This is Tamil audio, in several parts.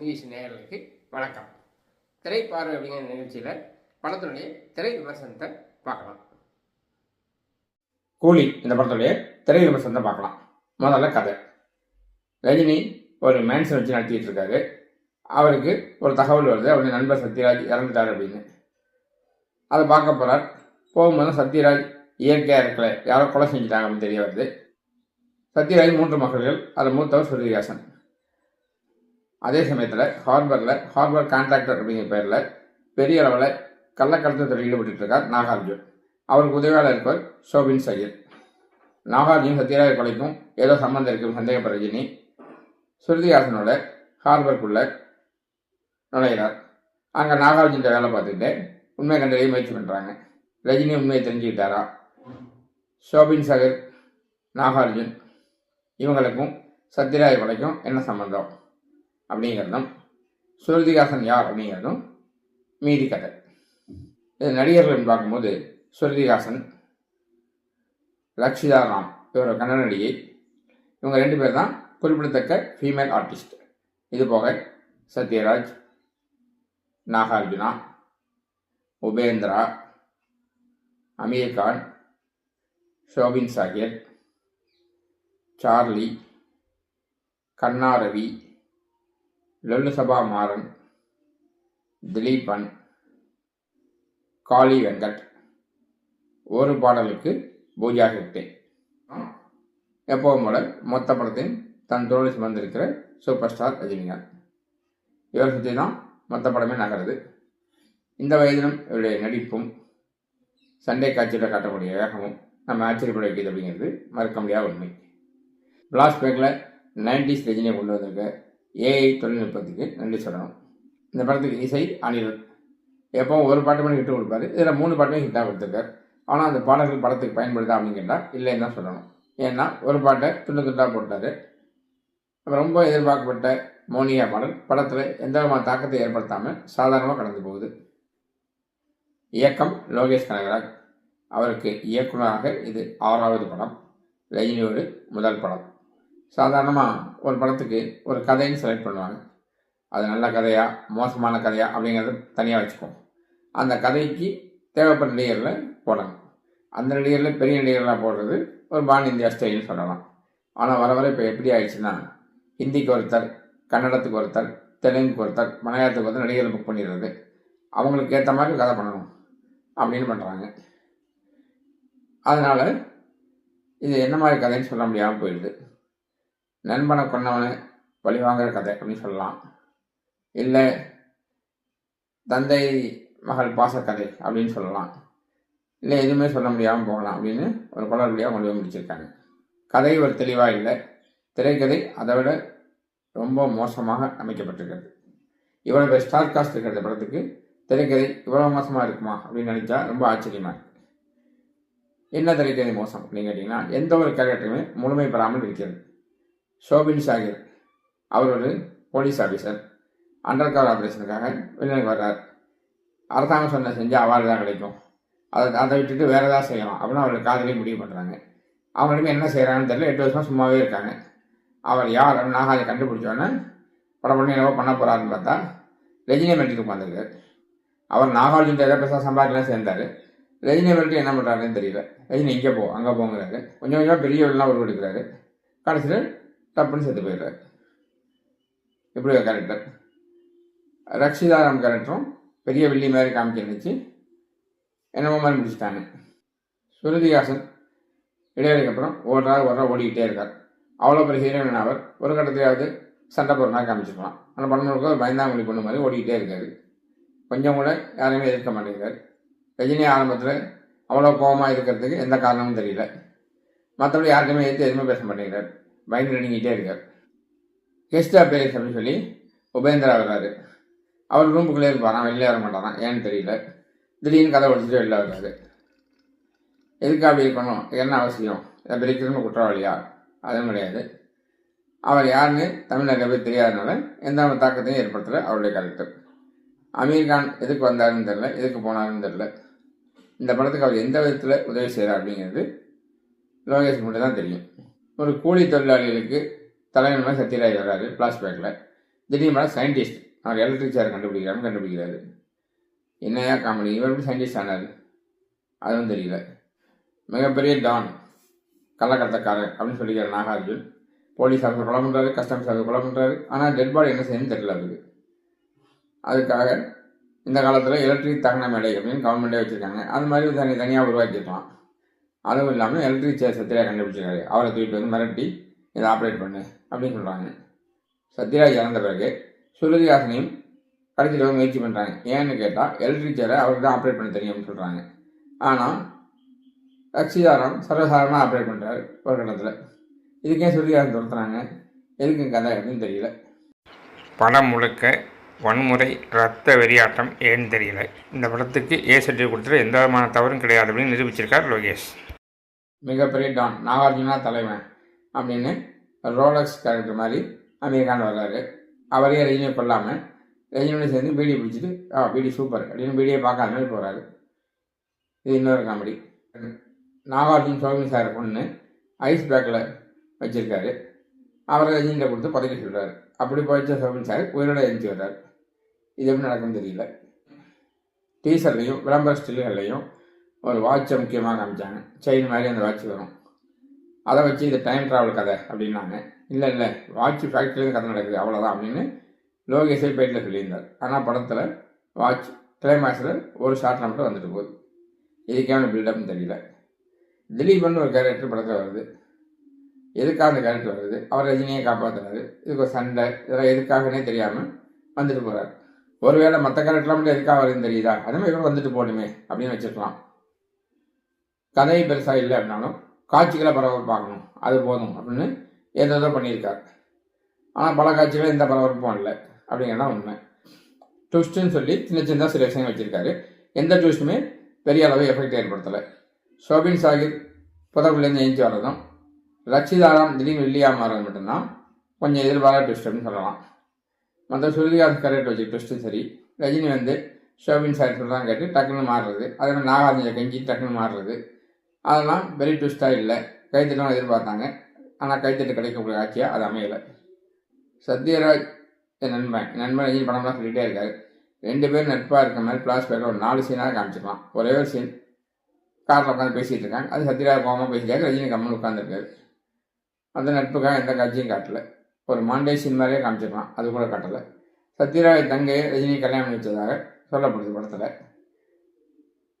நியூஸ் நேயர்களுக்கு வணக்கம். திரைப்பார்வை அப்படிங்கிற நிகழ்ச்சியில் படத்தினுடைய திரை விமர்சனத்தை பார்க்கலாம். கூலி இந்த படத்துடைய திரை விமர்சனத்தை பார்க்கலாம். முதல்ல கதை. ரஜினி ஒரு மேன்ஷன் வச்சு நடத்திட்டு இருக்காரு. அவருக்கு ஒரு தகவல் வருது. அவருடைய நண்பர் சத்யராஜ் இறந்துட்டார் அப்படின்னு. அதை பார்க்க போகிறார் போகும்போது சத்யராஜ் இயற்கையாக இருக்கல. யாரோ கொலை செஞ்சுட்டாங்க அப்படின்னு தெரிய வருது. சத்யராஜ் மூன்று மகள்கள். அதில் மூத்தவர் சுருதிகாசன் அதே சமயத்தில் ஹார்பரில் ஹார்பர் கான்ட்ராக்டர் அப்படிங்கிற பேரில் பெரிய அளவில் கள்ளக்கடத்தத்தில் ஈடுபட்டு இருக்கார் நாகார்ஜுன். அவருக்கு உதவியாளர் இருப்பவர் ஷோபின் சையத். நாகார்ஜுன் சத்யராஜ் கொலைக்கும் ஏதோ சம்மந்தம் இருக்கும் சந்தேகப்படுற ரஜினி ஸ்ருதிஹாசனோட ஹார்பருக்குள்ளே நுழைகிறார் அங்கே நாகார்ஜுன் வேலை பார்த்துட்டு உண்மை கண்டறிய முயற்சி பண்ணுறாங்க ரஜினி உண்மையை தெரிஞ்சுக்கிட்டாரா? ஷோபின் சகர் நாகார்ஜுன் இவங்களுக்கும் சத்யராஜ் கொலைக்கும் என்ன சம்மந்தம் அப்படிங்கிறதும் ஸ்ருதிஹாசன் யார் அப்படிங்கிறதும் மீதி கதை. இது நடிகர்கள் பார்க்கும்போது ஸ்ருதிஹாசன் லக்ஷிதா ராம் இவர் கன்னட நடிகை. இவங்க ரெண்டு பேர் தான் குறிப்பிடத்தக்க ஃபீமேல் ஆர்டிஸ்ட் இது போக சத்யராஜ் நாகார்ஜுனா உபேந்திரா அமீர் கான் ஷோபின் சாகிர் சார்லி கண்ணா ரவி லொல்லு சபா மாறன் திலீபன் காளி வெங்கட் ஒரு பாடலுக்கு பூஜா ஹெக்டே எப்பவும் போல மொத்த படத்தையும் தன் தோழி சுமந்திருக்கிற சூப்பர் ஸ்டார் ரஜினிகாந்த். இவரை சுற்றி தான் மொத்த படமே நகருது. இந்த வயதிலும் இவருடைய நடிப்பும் சண்டை காட்சியில் காட்டக்கூடிய வேகமும் நம்ம ஆச்சரியப்பட வைக்கிறது அப்படிங்கிறது மறக்க முடியாத உண்மை. பிளாஸ்பேக்கில் நைன்டிஸ் ரஜினியை கொண்டு வந்திருக்க ஏஐ தொழில்நுட்பத்துக்கு நன்றி சொல்லணும். இந்த படத்துக்கு இசை அனிருத். எப்பவும் ஒரு பாட்டு மட்டும் ஹிட்டு கொடுப்பாரு. இதில் மூணு பாட்டுமே ஹிட்டாக கொடுத்துருக்காரு. ஆனால் அந்த பாடல்கள் படத்துக்கு பயன்படுதா அப்படின்னு கேட்டால் இல்லைன்னு தான் சொல்லணும். ஏன்னா ஒரு பாட்டை துண்டு துண்டாக போட்டார். ரொம்ப எதிர்பார்க்கப்பட்ட மோனியா பாடல். படத்தில் எந்த விதமான தாக்கத்தை ஏற்படுத்தாமல் சாதாரணமாக கடந்து போகுது. இயக்கம் லோகேஷ் கனகராஜ். அவருக்கு இயக்குனராக இது ஆறாவது படம். ரஜினியோடு முதல் படம். சாதாரணமாக ஒரு படத்துக்கு ஒரு கதைன்னு செலக்ட் பண்ணுவாங்க. அது நல்ல கதையா மோசமான கதையா அப்படிங்கிறத தனியாக வச்சுக்குவோம். அந்த கதைக்கு தேவைப்பட்ட நடிகரில் போடணும் அந்த நடிகரில் பெரிய நடிகர்களாக போடுறது ஒரு பான் இந்தியா ஸ்டைல்னு சொல்லலாம். ஆனால் வர வர இப்போ எப்படி ஆயிடுச்சுன்னா ஹிந்திக்கு ஒருத்தர் கன்னடத்துக்கு ஒருத்தர் தெலுங்குக்கு ஒருத்தர் மலையாளத்துக்கு ஒருத்தர் நடிகர் புக் பண்ணிடுறது. அவங்களுக்கு ஏற்ற மாதிரி கதை பண்ணணும் அப்படின்னு பண்ணுறாங்க அதனால் இது என்ன மாதிரி கதைன்னு சொல்ல முடியாமல் போயிடுது. நண்பனை கொண்டவனை பழி வாங்குற கதை அப்படின்னு சொல்லலாம். இல்லை தந்தை மகள் பாசக்கதை அப்படின்னு சொல்லலாம். இல்லை எதுவுமே சொல்ல முடியாமல் போகலாம் அப்படின்னு ஒரு குளறுபடியாக கொண்டு போய் முடிச்சிருக்காங்க. கதை ஒரு தெளிவாக இல்லை. திரைக்கதை அதை விட ரொம்ப மோசமாக அமைக்கப்பட்டிருக்கிறது. இவ்வளோ பேர் ஸ்டார் காஸ்ட் இருக்கிற படத்துக்கு திரைக்கதை இவ்வளோ மோசமாக இருக்குமா அப்படின்னு நினச்சா ரொம்ப ஆச்சரியமாக இருக்குது என்ன திரைக்கதை மோசம் அப்படின்னு கேட்டிங்கன்னா எந்த ஒரு கேரக்டருமே முழுமை பெறாமல் இருக்கிறது. ஷோபின் சாகிர் அவர் ஒரு போலீஸ் ஆஃபீஸர் அண்டர் கவர் ஆப்ரேஷனுக்காக வெளிநாடு வர்றார். அரசாங்கம் சொன்ன செஞ்சால் அவார்டு தான் கிடைக்கும். அதை அதை விட்டுட்டு வேறு ஏதாவது செய்யலாம் அப்படின்னு அவர்கள் காதலே முடிவு பண்ணுறாங்க அவங்களுக்கு என்ன செய்கிறாங்கன்னு தெரியல. எட்டு வருஷமாக சும்மாவே இருக்காங்க. அவர் யார் அப்படின்னு அதை கண்டுபிடிச்சோன்னே படம் பண்ணி என்னவோ பண்ண போகிறாருன்னு பார்த்தா ரெஜினி மெட்ரிக்கு உட்காந்துருக்காரு அவர் நாகார்ஜுன் ஏதோ பெருசாக சம்பாதிக்கலாம் சேர்ந்தார். ரஜினி மெட்ரிக் என்ன பண்ணுறாருன்னு தெரியல. ரஜினி இங்கே போ அங்கே போங்கிறாரு. கொஞ்சம் கொஞ்சமாக பெரிய வெளிலாம் உருவெடுக்கிறாரு. கடைசியில் டப்புன்னு செத்து போயிடுறாரு. இப்படி ஒரு கேரக்டர் ரக்ஷிதாராம் கேரக்டரும் பெரிய வெள்ளி மாதிரி காமிச்சிருந்துச்சு என்னமோ மாதிரி முடிச்சுட்டாங்க. சுருதிகாசன் இடைவெளிக்கு அப்புறம் ஓடுறாரு ஓடுறா ஓடிக்கிட்டே இருக்கார். அவ்வளோ பெரிய ஹீரோயின் அவர் ஒரு கட்டத்திலாவது சண்டை போடுறா காமிச்சிருக்கலாம். ஆனால் படம் ஒரு பயந்தாங்குழி பொண்ணு மாதிரி ஓடிக்கிட்டே இருக்காரு. கொஞ்சம் கூட யாரையுமே எதிர்க்க மாட்டேங்கிறார். ரஜினி ஆரம்பத்தில் அவ்வளோ கோபமாக இருக்கிறதுக்கு எந்த காரணமும் தெரியல. மற்றபடி யாருக்குமே எதிர்த்து எதுவுமே பேச மாட்டேங்கிறார். பயந்து நடுங்கிட்டே இருக்கார். கெஸ்ட் அப்பேரன்ஸ் அப்படின்னு சொல்லி உபேந்திரா வர்றாரு. அவர் ரூமுக்குள்ளே இருப்பாரான் வெளியே வர மாட்டாராம். ஏன்னு தெரியல. திடீர்னு கதை ஒடிச்சிட்டு வெளில வர்றாரு. எதுக்கு அப்படி இருக்கணும்? என்ன அவசியம்? இதை பிரிக்கிறதுன்னு குற்றவாளியா? அதுவும் கிடையாது. அவர் யாருன்னு தமிழ் நிறைய பேர் தெரியாதனால எந்த தாக்கத்தையும் ஏற்படுத்தலை. அவருடைய கேரக்டர் அமீர் கான் எதுக்கு வந்தாருன்னு தெரில எதுக்கு போனாருன்னு தெரில இந்த படத்துக்கு அவர் எந்த விதத்தில் உதவி செய்கிறார் அப்படிங்கிறது லோகேஷ் மட்டும் தான் தெரியும். ஒரு கூலி தொழிலாளிகளுக்கு தலைவன் சத்யராஜ் வர்றாரு ஃப்ளாஷ்பேக்கில் திடீர்னு சயின்டிஸ்ட் அவர் எலக்ட்ரிக் சேர் கண்டுபிடிக்கிறான்னு கண்டுபிடிக்கிறாரு. என்னையா காமெடி இவர் எப்படி சயின்டிஸ்ட் ஆனார்? அதுவும் தெரியல. மிகப்பெரிய டான் கள்ளக்கடத்தக்காரர் அப்படின்னு சொல்லிக்கிற நாகார்ஜுன். போலீஸ் ஆஃபீஸர் கொலை பண்ணுறாரு கஸ்டம்ஸ் ஆஃபீஸர் கொலை பண்ணுறாரு ஆனால் டெட் பாடி என்ன செய்யணும்னு தெரியல அதுக்கு அதுக்காக இந்த காலத்தில் எலக்ட்ரிக் தகன மேடை அப்படின்னு கவர்மெண்ட்டே வச்சுருக்காங்க. அது மாதிரி தனி தனியாக உருவாக்கிக்கலாம் அதுவும் இல்லாமல் எலக்ட்ரிக் சேர் சத்யராஜ் கண்டுபிடிச்சிருக்காரு. அவரை தூக்கிட்டு வந்து மிரட்டி இதை ஆப்ரேட் பண்ணு அப்படின்னு சொல்கிறாங்க சத்யராஜ் இறந்த பிறகு சுருதிஹாசனையும் கடைசியில் வந்து முயற்சி பண்ணுறாங்க ஏன்னு கேட்டால் எலக்ட்ரிக் சேரை அவருக்கு தான் ஆப்ரேட் பண்ண தெரியும்னு சொல்கிறாங்க ஆனால் ரக்ஷிதாராம் சர்வசாதாரணமாக ஆப்ரேட் பண்ணுறாரு ஒரு கட்டத்தில். இதுக்கே சுருதிஹாசன் துரத்துறாங்க. எதுக்கு கதை அப்படின்னு தெரியல. படம் முழுக்க வன்முறை ரத்த வெறியாட்டம் ஏன்னு தெரியல. இந்த படத்துக்கு ஏ சர்டிஃபிகேட் கொடுத்துட்டு எந்த விதமான தவறும் கிடையாது அப்படின்னு நிரூபிச்சிருக்கார் லோகேஷ். மிகப்பெரிய டான். நாகார்ஜுனா தலைவன் அப்படின்னு ரோலக்ஸ் கேரக்டர் மாதிரி அமீர்கான் வர்றாரு. அவரையே ரஜினியை கொல்லாமல் ரஜினியோட சேர்ந்து பீடி பிடிச்சிட்டு ஆ பீடி சூப்பர் அப்படின்னு பீடியை பார்க்காத மாதிரி போகிறாரு இது இன்னொரு காமெடி நாகார்ஜுன் சோமின் சார் பொண்ணு ஐஸ் பேக்கில் வச்சுருக்காரு. அவரை ரஜினிகிட்ட கொடுத்து பதவி சொல்கிறாரு அப்படி போயிச்ச சோமின் சார் உயிரோட எழுந்துச்சு வர்றாரு. இது எப்படி நடக்கும்னு தெரியல. டீசர்லையும் விளம்பர ஸ்டில்கள்லையும் ஒரு வாட்சை முக்கியமாக காமிச்சாங்க. செயின் மாதிரி அந்த வாட்ச் வரும். அதை வச்சு இது டைம் ட்ராவல் கதை அப்படின்னாங்க. இல்லை இல்லை வாட்ச் ஃபேக்ட்ரியிலேருந்து கதை நடக்குது அவ்வளோதான் அப்படின்னு லோகேஷே பேட்டில் சொல்லியிருந்தார். ஆனால் படத்தில் வாட்ச் கிளைமேக்ஸில் ஒரு ஷார்ட் மட்டும் வந்துட்டு போகுது. இதுக்கான பில்டப்னு தெரியல. திலீபன் ஒரு கேரக்டர் படத்தில் வருது. எதுக்காக அந்த கேரக்டர் வருது? அவர் ரஜினியை காப்பாற்றுறாரு இதுக்கு ஒரு சண்டை இதெல்லாம் எதுக்காகனே தெரியாமல் வந்துட்டு போகிறார் ஒருவேளை மற்ற கேரக்டர்லாம் மட்டும் எதுக்காக வருதுன்னு தெரியுதா? அதுமாதிரி இவர் வந்துட்டு போகணுமே அப்படின்னு வச்சுக்கலாம் கதை பெருசாக இல்லை அப்படின்னாலும் காட்சிகளை பரபரப்பு பார்க்கணும். அது போதும் அப்படின்னு ஏதோ பண்ணியிருக்கார். ஆனால் பல காட்சிகள் எந்த பரபரப்பும் இல்லை அப்படிங்கிறது தான் உண்மை ட்விஸ்ட்டுன்னு சொல்லி சின்ன சின்னதாக சில விஷயங்கள் வச்சுருக்காரு. எந்த ட்விஸ்ட்டுமே பெரிய அளவு எஃபெக்ட் ஏற்படுத்தலை. ஷோபின் சாகிர் புதக்குள்ளேருந்து எழுந்து வர்றதும் ரட்சிதாராம் திடீர்னு வெள்ளியாக மாறது மட்டும்தான் கொஞ்சம் எதிர்பாராத ட்விஸ்ட் அப்படின்னு சொல்லலாம். மற்ற சுருதிகாந்த் கரெக்ட் வச்சு ட்விஸ்ட்டும் சரி. ரஜினி வந்து ஷோபின் சார் சொல்கிறாங்க கேட்டு டக்குன்னு மாறுறது. அதே மாதிரி நாகார்ஜுன கெஞ்சி டக்குன்னு மாறுறது. அதெல்லாம் வெரி ட்விஸ்ட்டாக இல்லை. கைத்தட்டம் எதிர்பார்த்தாங்க. ஆனால் கைத்தட்டு கிடைக்கக்கூடிய காட்சியாக அது அமையலை. சத்யராஜ் என் நண்பன். நண்பன் ரஜினி படம்லாம் சொல்லிகிட்டே இருக்காரு. ரெண்டு பேரும் நட்பாக இருக்க மாதிரி பிளாஸ்பேக்கில் ஒரு நாலு சீனாக காமிச்சிக்கலாம் ஒரே ஒரு சீன் காரில் உட்காந்து பேசிகிட்டு இருக்காங்க. அது சத்யராஜ் கோபமாக பேசிட்டாரு. ரஜினி கம்மன் உட்காந்துருக்காரு அந்த நட்புக்காக எந்த காட்சியும் காட்டலை. ஒரு மாண்டே சீன் மாதிரியே காமிச்சிக்கலாம் அது கூட காட்டலை. சத்யராஜ் தங்கையை ரஜினி கல்யாணம் பண்ணி வச்சதாக சொல்லப்படுது படத்தில்.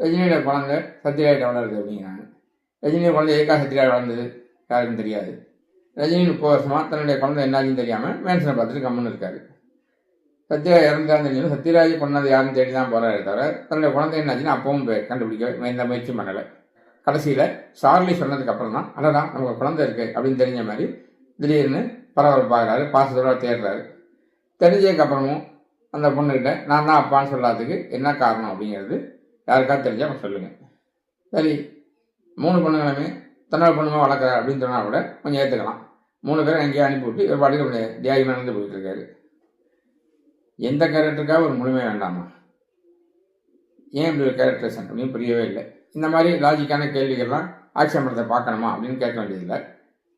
ரஜினியோட குழந்தை சத்யராஜ் வளருது அப்படிங்கிறாங்க. ரஜினியின் குழந்தை எதுக்காக சத்யராஜ் வளர்ந்தது. யாருக்கும் தெரியாது. ரஜினி முப்பது வருஷமாக தன்னுடைய குழந்தை என்னாச்சுன்னு தெரியாமல் மேன்சனை பார்த்துட்டு கம்முன்னு இருக்காரு. சத்யா இறந்தான்னு தெரியும் சத்யராஜ் கொண்டது யாருன்னு தேடி தான் போகிறாரு தவிர தன்னுடைய குழந்தை என்னாச்சுன்னு அப்பவும் போய் கண்டுபிடிக்க எந்த முயற்சியும் பண்ணலை. கடைசியில் சார்லி சொன்னதுக்கப்புறம் தான் அடடா நமக்கு குழந்தை இருக்குது அப்படின்னு தெரிஞ்ச மாதிரி திடீர்னு பரபரப்பாகிறாரு பாசத்தோட தேடுறாரு. தெரிஞ்சதுக்கப்புறமும் அந்த பொண்ணுக்கிட்ட நான் தான் அப்பான்னு சொல்லாததுக்கு என்ன காரணம்? அப்படிங்கிறது யாருக்காவது தெரிஞ்சால் சொல்லுங்கள் சரி மூணு பொண்ணுங்களுமே தன்னோட பொண்ணுமே வளர்க்குறாரு அப்படின்னு சொன்னால் கூட கொஞ்சம் ஏற்றுக்கலாம் மூணு பேரும் எங்கேயோ அனுப்பிவிட்டு ஒரு பாட்டுக்கு தியாகி நடந்து போயிட்டுருக்காரு எந்த கேரக்டருக்காக ஒரு முழுமை வேண்டாமா? ஏன் இப்படி ஒரு கேரக்டரேஷன் அப்படின்னு புரியவே இல்லை. இந்த மாதிரி லாஜிக்கான கேள்விகள்லாம் ஆக்ஷன் படத்தை பார்க்கணுமா அப்படின்னு கேட்க வேண்டியதில்லை.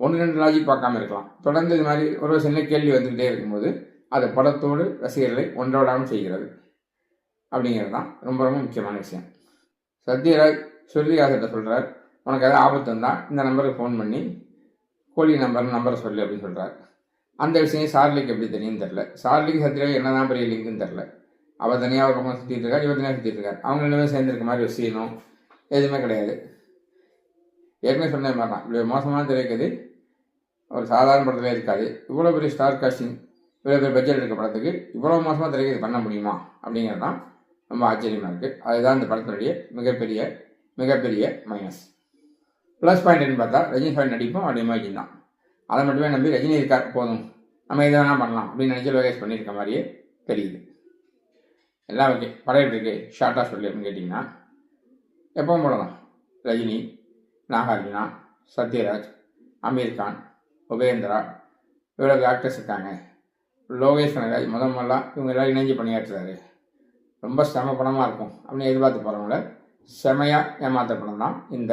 ஒன்று ரெண்டு லாஜிக் பார்க்காம இருக்கலாம். தொடர்ந்து இது மாதிரி ஒரு சின்ன கேள்வி வந்துக்கிட்டே இருக்கும்போது அது படத்தோடு ரசிகர்களை ஒன்றோடாமல் செய்கிறது அப்படிங்கிறது தான் ரொம்ப ரொம்ப முக்கியமான விஷயம். சத்யராஜ் சுருதிகாசத்தை சொல்கிறார் உனக்கு எதாவது ஆபத்து வந்தால் இந்த நம்பருக்கு ஃபோன் பண்ணி கோழி நம்பர் நம்பரை சொல்லு அப்படின்னு சொல்கிறார் அந்த விஷயம் சார்லிக்கு எப்படி தெரியும் தெரில சார்லிக்கு சத்யராஜ் என்ன தான் பெரிய லிங்க்னு தெரில அவள் தனியாக ஒரு பக்கம் சுற்றிட்டு இருக்கார் இவர் தனியாக சுற்றிட்டு இருக்கார். அவங்க ரெண்டுமே சேர்ந்துருக்க மாதிரி விஷயம் எதுவுமே கிடையாது. ஏற்கனவே சொன்ன மாதிரி தான். இவ்வளோ மோசமான திரைக்கது ஒரு சாதாரண படத்தில் இருக்காது. இவ்வளோ பெரிய ஸ்டார் காஸ்டிங் இவ்வளோ பெரிய பட்ஜெட் இருக்க படத்துக்கு இவ்வளோ மோசமாக திரைக்கது பண்ண முடியுமா அப்படிங்கிறது தான் ரொம்ப ஆச்சரியமாக இருக்குது அதுதான் இந்த படத்தினுடைய மிகப்பெரிய மிகப்பெரிய மைனஸ் ப்ளஸ் பாயிண்ட்னு பார்த்தா ரஜினி சார் நடிப்பும் அவருடைய இமேஜின் தான். அதை மட்டுமே நம்பி ரஜினி இருக்கார் போதும். நம்ம இதை வேணால் பண்ணலாம் அப்படின்னு நினச்சி லோகேஷ் பண்ணியிருக்க மாதிரியே தெரியுது. எல்லாம் ஓகே படம் எப்படி இருக்கு? ஷார்ட்டாக சொல்லி அப்படின்னு கேட்டிங்கன்னா எப்பவும் போல தான் ரஜினி நாகார்ஜுனா சத்யராஜ் அமீர் கான் உபேந்திரா இவ்வளோ ஆக்டர்ஸ் இருக்காங்க. லோகேஷ் கனகராஜ் முத முதல்ல இவங்க எல்லாம் இணைஞ்சு பணியாற்றுறாரு ரொம்ப செம படமாக இருக்கும். அப்படின்னு எதிர்பார்த்து போகிறவங்கள செமையாக ஏமாத்த படம் தான் இந்த